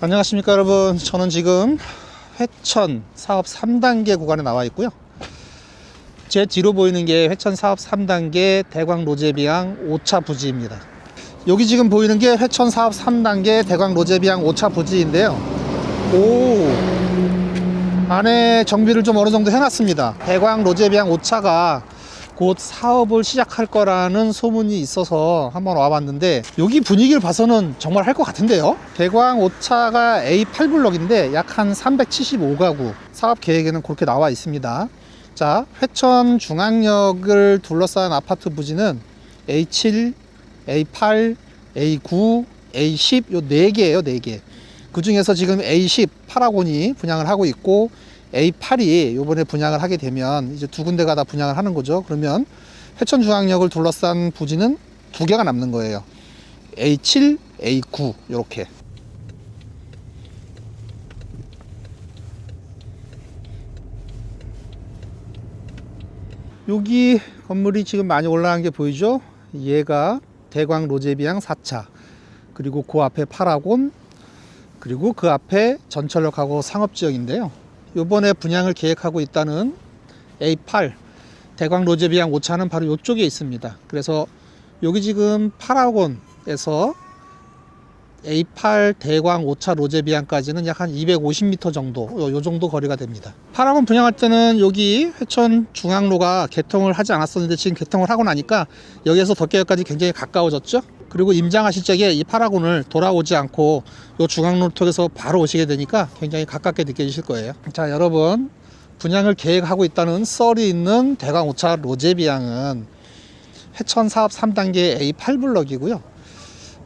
안녕하십니까 여러분. 저는 지금 회천 사업 3단계 구간에 나와 있고요. 제 뒤로 보이는 게 회천 사업 3단계 대광 로제비앙 5차 부지입니다. 여기 지금 보이는 게 회천 사업 3단계 대광 로제비앙 5차 부지인데요. 오! 안에 정비를 좀 어느 정도 해놨습니다. 대광 로제비앙 5차가 곧 사업을 시작할 거라는 소문이 있어서 한번 와봤는데 여기 분위기를 봐서는 정말 할 것 같은데요? 대광 5차가 A8블럭인데 약 한 375가구 사업 계획에는 그렇게 나와 있습니다. 자 회천 중앙역을 둘러싼 아파트 부지는 A7, A8, A9, A10 요 4개예요 4개. 그 중에서 지금 A10 파라곤이 분양을 하고 있고 A8이 요번에 분양을 하게 되면 이제 두 군데가 다 분양을 하는 거죠. 그러면 회천 중앙역을 둘러싼 부지는 두 개가 남는 거예요. A7, A9 요렇게. 여기 건물이 지금 많이 올라간 게 보이죠? 얘가 대광 로제비앙 4차 그리고 그 앞에 파라곤 그리고 그 앞에 전철역하고 상업지역인데요. 요번에 분양을 계획하고 있다는 A8 대광 로제비앙 5차는 바로 이쪽에 있습니다. 그래서 여기 지금 파라곤에서 A8 대광 5차 로제비앙까지는 약 한 250m 정도, 요, 요 정도 거리가 됩니다. 파라곤 분양할 때는 여기 회천 중앙로가 개통을 하지 않았었는데 지금 개통을 하고 나니까 여기에서 덕계역까지 굉장히 가까워졌죠. 그리고 임장하실 적에 이 파라곤을 돌아오지 않고 요 중앙로 통해서 바로 오시게 되니까 굉장히 가깝게 느껴지실 거예요. 자, 여러분 분양을 계획하고 있다는 썰이 있는 대광 5차 로제비앙은 해천 사업 3단계 A8블럭이고요.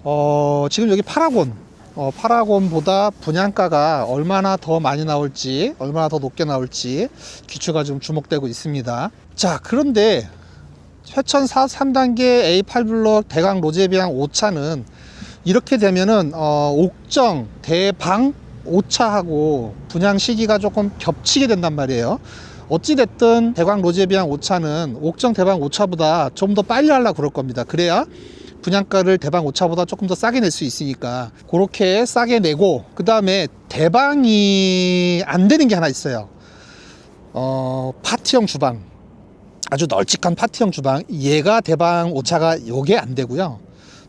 어, 지금 여기 파라곤, 어, 파라곤보다 분양가가 얼마나 더 많이 나올지, 얼마나 더 높게 나올지 기초가 좀 주목되고 있습니다. 자, 그런데 회천 사업 3단계 A8블럭 대강 로제비앙 5차는 이렇게 되면은 어, 옥정 대방 5차하고 분양 시기가 조금 겹치게 된단 말이에요. 어찌됐든 대광 로제비앙 5차는 옥정 대방 5차보다 좀 더 빨리 하려고 그럴 겁니다. 그래야 분양가를 대방 5차보다 조금 더 싸게 낼 수 있으니까 그렇게 싸게 내고 그 다음에 대방이 안 되는 게 하나 있어요. 어, 파티형 주방. 아주 널찍한 파티형 주방. 얘가 대방 5차가 요게 안 되고요.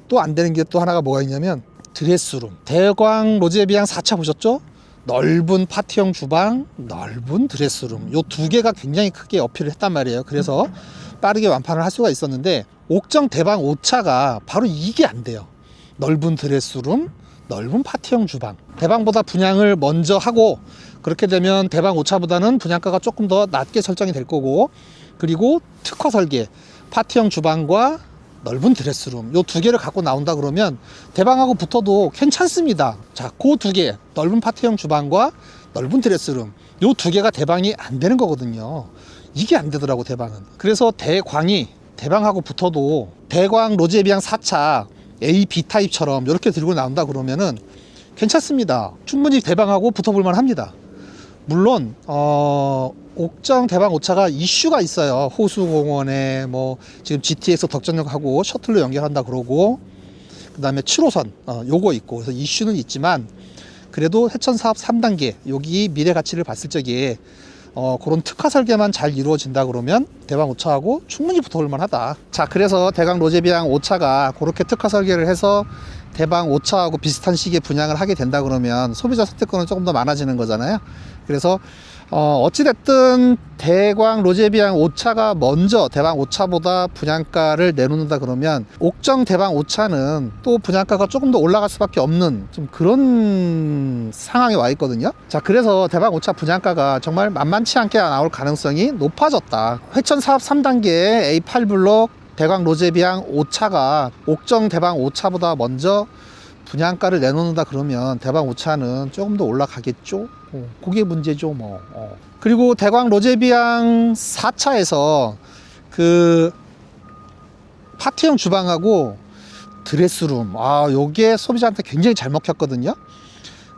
또 안 되는 게 또 하나가 뭐가 있냐면 드레스룸. 대광 로제비앙 4차 보셨죠? 넓은 파티형 주방, 넓은 드레스룸. 요 두 개가 굉장히 크게 어필을 했단 말이에요. 그래서 빠르게 완판을 할 수가 있었는데 옥정 대방 5차가 바로 이게 안 돼요. 넓은 드레스룸, 넓은 파티형 주방. 대방보다 분양을 먼저 하고 그렇게 되면 대방 5차보다는 분양가가 조금 더 낮게 설정이 될 거고 그리고 특화 설계, 파티형 주방과 넓은 드레스룸 요 두 개를 갖고 나온다 그러면 대방하고 붙어도 괜찮습니다. 자, 그 두 개, 넓은 파티형 주방과 넓은 드레스룸 요 두 개가 대방이 안 되는 거거든요. 이게 안 되더라고 대방은. 그래서 대광이 대방하고 붙어도 대광 로제비앙 4차 A, B 타입처럼 이렇게 들고 나온다 그러면은 괜찮습니다. 충분히 대방하고 붙어볼만 합니다. 물론 어, 옥정 대방 5차가 이슈가 있어요. 호수공원에 뭐 지금 GTX 덕전역하고 셔틀로 연결한다 그러고 그 다음에 7호선 어, 요거 있고 그래서 이슈는 있지만 그래도 해천 사업 3단계 여기 미래 가치를 봤을 적에 어, 그런 특화 설계만 잘 이루어진다 그러면 대방 5차하고 충분히 붙어볼 만하다. 자, 그래서 대강 로제비앙 5차가 그렇게 특화 설계를 해서 대방 5차하고 비슷한 시기에 분양을 하게 된다 그러면 소비자 선택권은 조금 더 많아지는 거잖아요. 그래서 어, 어찌됐든 대광 로제비앙 5차가 먼저 대방 5차보다 분양가를 내놓는다 그러면 옥정 대방 5차는 또 분양가가 조금 더 올라갈 수밖에 없는 좀 그런 상황에 와 있거든요. 자, 그래서 대방 5차 분양가가 정말 만만치 않게 나올 가능성이 높아졌다. 회천 사업 3단계 A8 블록 대광 로제비앙 5차가 옥정 대방 5차보다 먼저 분양가를 내놓는다 그러면 대방 5차는 조금 더 올라가겠죠. 어, 그게 문제죠, 뭐. 어. 그리고 대광 로제비앙 4차에서 그 파티형 주방하고 드레스룸, 아, 요게 소비자한테 굉장히 잘 먹혔거든요.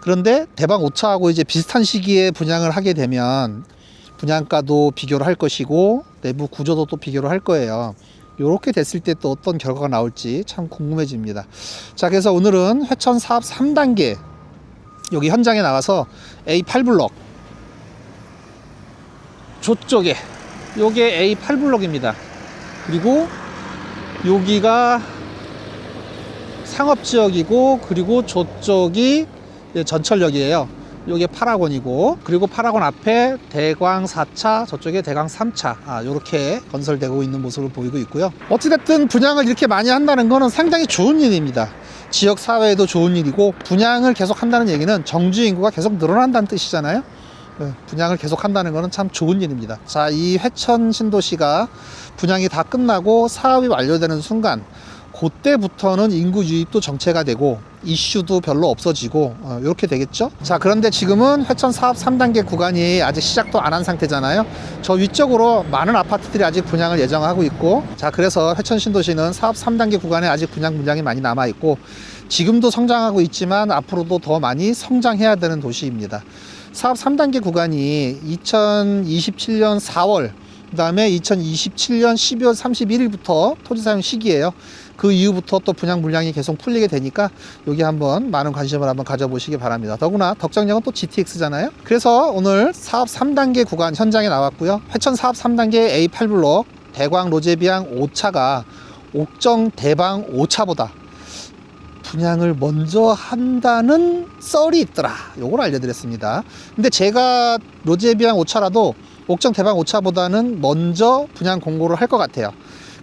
그런데 대방 5차하고 이제 비슷한 시기에 분양을 하게 되면 분양가도 비교를 할 것이고 내부 구조도 또 비교를 할 거예요. 이렇게 됐을 때 또 어떤 결과가 나올지 참 궁금해집니다. 자, 그래서 오늘은 회천 사업 3단계 여기 현장에 나가서 A8블럭 저쪽에 요게 A8블럭입니다. 그리고 여기가 상업지역이고 그리고 저쪽이 전철역이에요. 요게 파라곤이고 그리고 파라곤 앞에 대광 4차 저쪽에 대광 3차 아 요렇게 건설되고 있는 모습을 보이고 있고요. 어찌됐든 분양을 이렇게 많이 한다는 거는 상당히 좋은 일입니다. 지역 사회에도 좋은 일이고 분양을 계속 한다는 얘기는 정주 인구가 계속 늘어난다는 뜻이잖아요. 네, 분양을 계속 한다는 것은 참 좋은 일입니다. 자, 이 회천 신도시가 분양이 다 끝나고 사업이 완료되는 순간 그때부터는 인구 유입도 정체가 되고 이슈도 별로 없어지고 어, 이렇게 되겠죠. 자, 그런데 지금은 회천 사업 3단계 구간이 아직 시작도 안 한 상태잖아요. 저 위쪽으로 많은 아파트들이 아직 분양을 예정하고 있고 자, 그래서 회천 신도시는 사업 3단계 구간에 아직 분양 물량이 많이 남아 있고 지금도 성장하고 있지만 앞으로도 더 많이 성장해야 되는 도시입니다. 사업 3단계 구간이 2027년 4월 그 다음에 2027년 12월 31일부터 토지 사용 시기예요. 그 이후부터 또 분양 물량이 계속 풀리게 되니까 여기 한번 많은 관심을 한번 가져보시기 바랍니다. 더구나 덕정역은 또 GTX잖아요. 그래서 오늘 사업 3단계 구간 현장에 나왔고요. 회천 사업 3단계 A8블록 대광 로제비앙 5차가 옥정 대방 5차보다 분양을 먼저 한다는 썰이 있더라. 요걸 알려드렸습니다. 근데 제가 로제비앙 5차라도 옥정 대방 5차보다는 먼저 분양 공고를 할 것 같아요.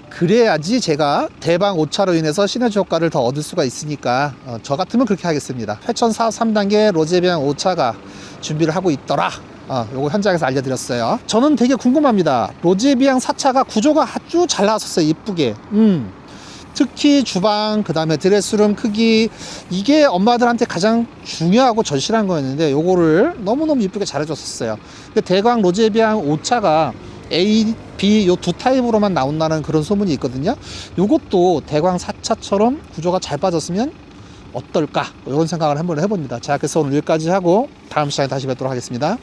그래야지 제가 대방 5차로 인해서 시너지 효과를 더 얻을 수가 있으니까 어, 저 같으면 그렇게 하겠습니다. 회천 사업 3단계 로제비앙 5차가 준비를 하고 있더라. 어, 요거 현장에서 알려드렸어요. 저는 되게 궁금합니다. 로제비앙 4차가 구조가 아주 잘 나왔었어요. 이쁘게. 음. 특히 주방, 그 다음에 드레스룸 크기, 이게 엄마들한테 가장 중요하고 절실한 거였는데, 요거를 너무너무 이쁘게 잘해줬었어요. 근데 대광 로제비앙 5차가 A, B 요 두 타입으로만 나온다는 그런 소문이 있거든요. 요것도 대광 4차처럼 구조가 잘 빠졌으면 어떨까? 이런 생각을 한번 해봅니다. 자, 그래서 오늘 여기까지 하고 다음 시간에 다시 뵙도록 하겠습니다.